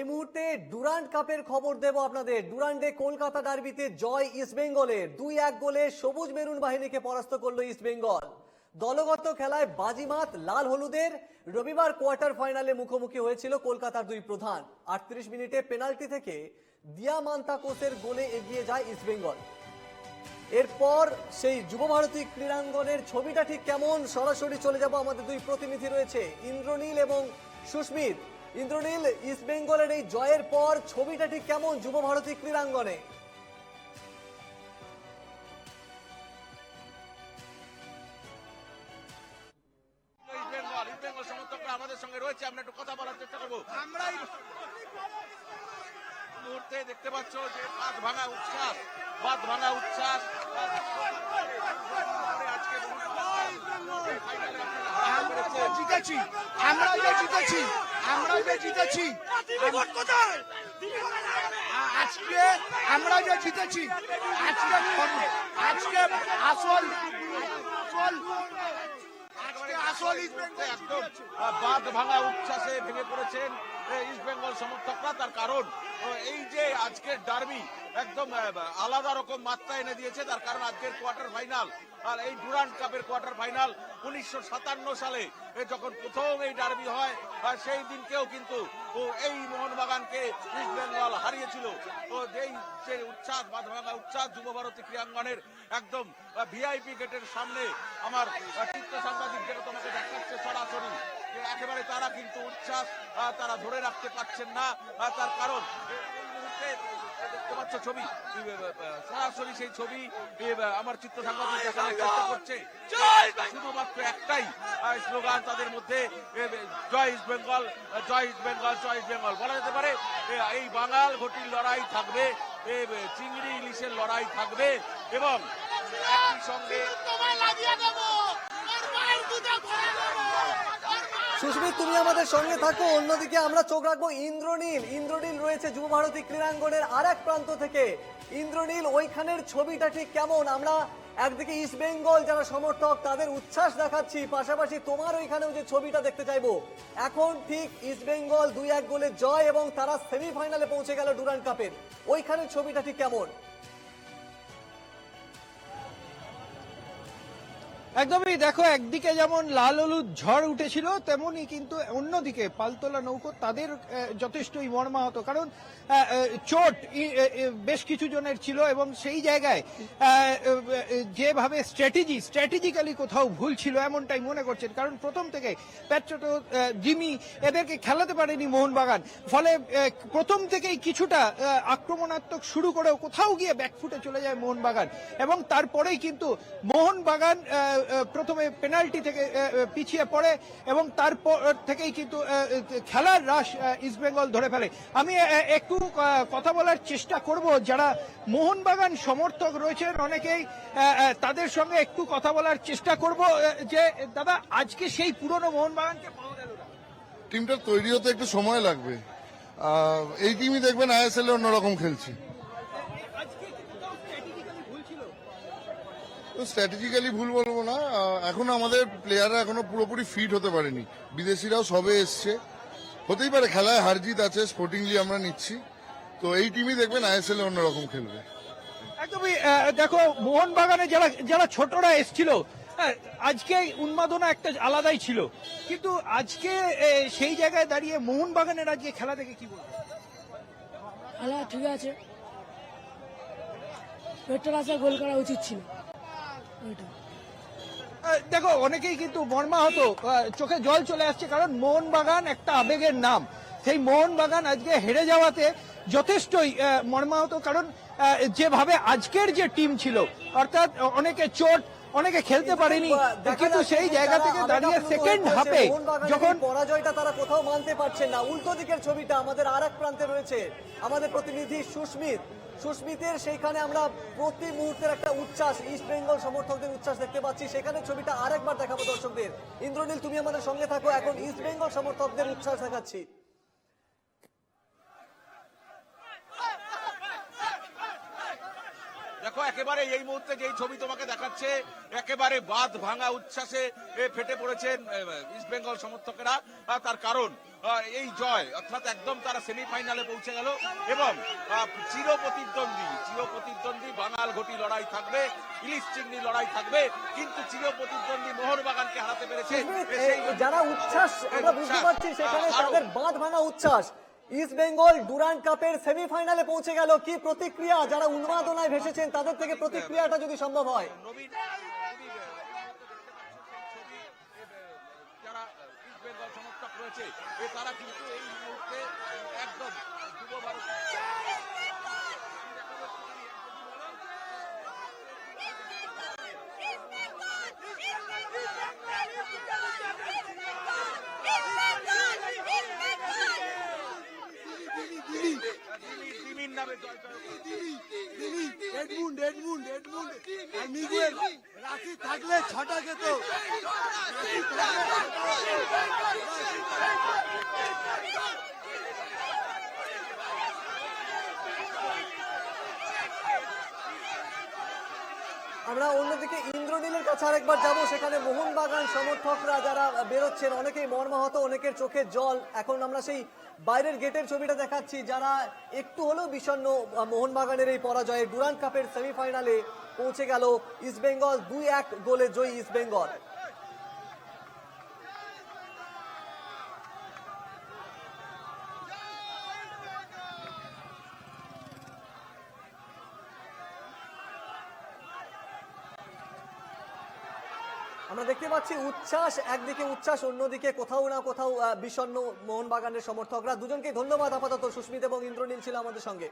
এই মুহূর্তে ডুরান্ড কাপের খবর দেব আপনাদের। ডুরান্ডে কলকাতা ডার্বিতে জয় ইস্টবেঙ্গলের দুই এক গোলে সবুজ মেরুন বাহিনীকে পরাস্ত করল ইস্টবেঙ্গল দলগত খেলায় বাজিমাত লাল হলুদের। রবিবার কোয়ার্টার ফাইনালে মুখোমুখি হয়েছিল কলকাতার দুই প্রধান। আটত্রিশ মিনিটে পেনাল্টি থেকে দিয়ামান্তাকোসের গোলে এগিয়ে যায় ইস্টবেঙ্গল এরপর সেই যুব ভারতী ক্রীড়াঙ্গনের ছবিটা ঠিক কেমন? সরাসরি চলে যাব। আমাদের দুই প্রতিনিধি রয়েছে, ইন্দ্রনীল এবং সুস্মিত। ইন্দ্রনীল ইস্ট বেঙ্গলের এই জয়ের পর ছবিটা ঠিক কেমন যুব ভারতী ক্রীড়াঙ্গনে? আমাদের সঙ্গে রয়েছে আমরা একটু কথা বলার চেষ্টা করব। আমরাই মুহূর্তে দেখতে পাচ্ছ যে বাঁধ ভাঙা উচ্ছ্বাস বাঁধ ভাঙা উচ্ছ্বাস আজকে আমরা যে জিতেছি। আমরা যে জিতেছি আমরা যে জিতেছি। আজকে আমরা যে জিতেছি, আজকে আজকে আসল আসল ইস্ট বেঙ্গল বাঁধ ভাঙা উচ্ছ্বাসে ভেঙে পড়েছেন ইস্ট বেঙ্গল সমর্থকরা তার কারণ। এই যে আজকের ডার্বি একদম আলাদা রকম মাত্রা এনে দিয়েছে, তার কারণ আজকের কোয়ার্টার ফাইনাল আর এই ডুরান্ড কাপের কোয়ার্টার ফাইনাল উনিশশো সাতান্ন সালে যখন প্রথম এই ডার্বি হয় সেই দিনকেও কিন্তু এই মোহনবাগানকে ইস্ট বেঙ্গল হারিয়েছিল। ও এই যে উচ্ছ্বাস বাঁধ ভাঙা উচ্ছ্বাস যুব ভারতী ক্রীড়াঙ্গনের একদম ভিআইপি গেটের সামনে আমার চিত্র সাংবাদিক যেটা তোমাকে দেখাচ্ছে সরাসরি একেবারে তারা কিন্তু উচ্ছ্বাস তারা ধরে রাখতে পারছেন না তার কারণ দেখতে পাচ্ছ ছবি সরাসরি সেই ছবি আমার চিত্র সাংবাদিক দেখানোর চেষ্টা করছে। শুধুমাত্র একটাই স্লোগান তাদের মধ্যে জয় ইস্ট বেঙ্গল জয় ইস্ট বেঙ্গল জয় ইস্ট বেঙ্গল। বলা যেতে পারে এই বাঙাল ঘটির লড়াই থাকবে চিংড়ি ইলিশের লড়াই থাকবে এবং একই সঙ্গে সুস্মিত, তুমি আমাদের সঙ্গে থাকো। অন্যদিকে আমরা চোখ রাখব ইন্দ্রনীল। ইন্দ্রনীল রয়েছে যুব ভারতী ক্রীড়াঙ্গনের আর এক প্রান্ত থেকে। ইন্দ্রনীল, ওইখানের ছবিটা ঠিক কেমন? আমরা একদিকে ইস্ট বেঙ্গল যারা সমর্থক, তাদের উচ্ছ্বাস দেখাচ্ছি। পাশাপাশি তোমার ওইখানেও যে ছবিটা দেখতে চাইব। এখন ঠিক ইস্ট বেঙ্গল দুই এক গোলে জয় এবং তারা সেমিফাইনালে পৌঁছে গেল ডুরান্ড কাপের। ওইখানের ছবিটা ঠিক কেমন? একদমই, দেখো, একদিকে যেমন লাল হলুদ ঝড় উঠেছিল, তেমনি কিন্তু অন্যদিকে পালতোলা নৌকো তাদের যথেষ্টই মর্মাহত। কারণ চোট বেশ কিছু জনের ছিল এবং সেই জায়গায় যেভাবে স্ট্র্যাটেজি স্ট্র্যাটেজিক্যালি কোথাও ভুল ছিল এমনটাই মনে করছেন। কারণ প্রথম থেকে প্যাট্রোটো জিমি এদেরকে খেলাতে পারেনি মোহনবাগান। ফলে প্রথম থেকেই কিছুটা আক্রমণাত্মক শুরু করেও কোথাও গিয়ে ব্যাকফুটে চলে যায় মোহনবাগান। এবং তারপরেই কিন্তু মোহনবাগান প্রথমে পেনাল্টি থেকে পিছিয়ে পড়ে এবং তারপর থেকেই কিন্তু খেলার রাশ ইস্টবেঙ্গল ধরে ফেলে। আমি একটু কথা বলার চেষ্টা করব। যারা মোহনবাগান সমর্থক রয়েছেন অনেকেই তাদের সঙ্গে একটু কথা বলার চেষ্টা করব যে, দাদা, আজকে সেই পুরনো মোহনবাগানকে পাওয়া গেল টিমটা তৈরি হতে একটু সময় লাগবে। এই টিমই দেখবেন আইএসএল অন্যরকম খেলছে আজকে কি কোথাও strategically ভুল ছিল তো স্ট্র্যাটেজিক্যালি ভুল বলব না এখন আমাদের প্লেয়াররা এখনও পুরোপুরি ফিট হতে পারেনি। বিদেশিরাও সবে এসছে। হতেই পারে খেলায় হারজিত আছে স্পোর্টিংলি আমরা নিচ্ছি। তো এই টিমই দেখবেন আইএসএল এ অন্যরকম খেলবে। একদমই দেখো মোহনবাগানে যারা যারা ছোটরা এসছিল হ্যাঁ, আজকে উন্মাদনা একটা আলাদাই ছিল। কিন্তু আজকে সেই জায়গায় দাঁড়িয়ে মোহনবাগানের আজকে খেলা দেখে কি বলব? খেলা ঠিক আছে। পেট্রোল আসা গোল করা উচিত ছিল। ওইটা। দেখো অনেকেই কিন্তু মর্মাহত চোখে জল চলে আসছে কারণ মোহনবাগান একটা আবেগের নাম। সেই মোহনবাগান আজকে হেরে যাওয়াতে যথেষ্টই মর্মাহত কারণ যেভাবে আজকের যে টিম ছিল অর্থাৎ অনেকে চোট অনেকে খেলতে পারেনি দেখা কিন্তু সেই জায়গা থেকে দাঁড়িয়ে সেকেন্ড হাফে যখন পরাজয়টা তারা কোথাও মানতে পারছেন না। উল্টো দিকের ছবিটা আমাদের আর এক প্রান্তে রয়েছে। আমাদের প্রতিনিধি সুস্মিত সুস্মিতের সেইখানে আমরা প্রতি মুহূর্তের একটা উচ্ছ্বাস ইস্ট বেঙ্গল সমর্থকদের উচ্ছ্বাস দেখতে পাচ্ছি। সেখানে ছবিটা আরেকবার দেখাবো দর্শকদের। ইন্দ্রনীল, তুমি আমাদের সঙ্গে থাকো, এখন ইস্ট বেঙ্গল সমর্থকদের উচ্ছ্বাস দেখাচ্ছি। দেখো, একেবারে এই মুহূর্তে যেই ছবি তোমাকে দেখাচ্ছে, একেবারে বাঁধ ভাঙা উচ্ছ্বাসে ফেটে পড়েছেন ইস্ট বেঙ্গল সমর্থকেরা। তার কারণ এই জয় অর্থাৎ একদম তারা সেমিফাইনালে পৌঁছে গেল। এবং চির প্রতিদ্বন্দ্বী চির প্রতিদ্বন্দ্বী বাঙাল ঘটি লড়াই থাকবে ইলিশ চিংড়ি লড়াই থাকবে কিন্তু চির প্রতিদ্বন্দ্বী মোহনবাগানকে হারাতে পেরেছে যারা উচ্ছ্বাস আমরা বুঝতে পারছি সেখানে তাদের বাঁধ ভাঙা উচ্ছ্বাস ইস্ট বেঙ্গল ডুরান্ড কাপের সেমিফাইনালে পৌঁছে গেল। কি প্রতিক্রিয়া? যারা উন্মাদনায় ভেসেছেন তাদের থেকে প্রতিক্রিয়াটা যদি সম্ভব হয় নবীন খুবই, আহ, ছবি, এ, আহ, যারা ইস্ট বেঙ্গল সমর্থক রয়েছে। এ তারা কিন্তু এই মুহূর্তে একদম যুব ভারত দিল্লি টিমির নামে Joy Joy Edmund Edmund Miguel রাখি থাকলে ছটা খেত। আমরা অন্যদিকে ইন্দ্রনীলের কাছে আরেকবার যাব। সেখানে মোহনবাগান সমর্থকরা যারা বেরোচ্ছেন, অনেকেই মর্মাহত, অনেকের চোখের জল। এখন আমরা সেই বাইরের গেটের ছবিটা দেখাচ্ছি, যারা একটু হলেও বিষণ্ন মোহনবাগানের এই পরাজয়ে ডুরান্ড কাপের সেমিফাইনালে পৌঁছে গেল ইস্টবেঙ্গল দুই এক গোলে জয়ী ইস্টবেঙ্গল আমরা দেখতে পাচ্ছি উচ্ছ্বাস, একদিকে উচ্ছ্বাস, অন্যদিকে কোথাও না কোথাও বিষণ্ন মোহনবাগানের সমর্থকরা। দুজনকে ধন্যবাদ আপাতত সুস্মিত এবং ইন্দ্রনীল ছিল আমাদের সঙ্গে।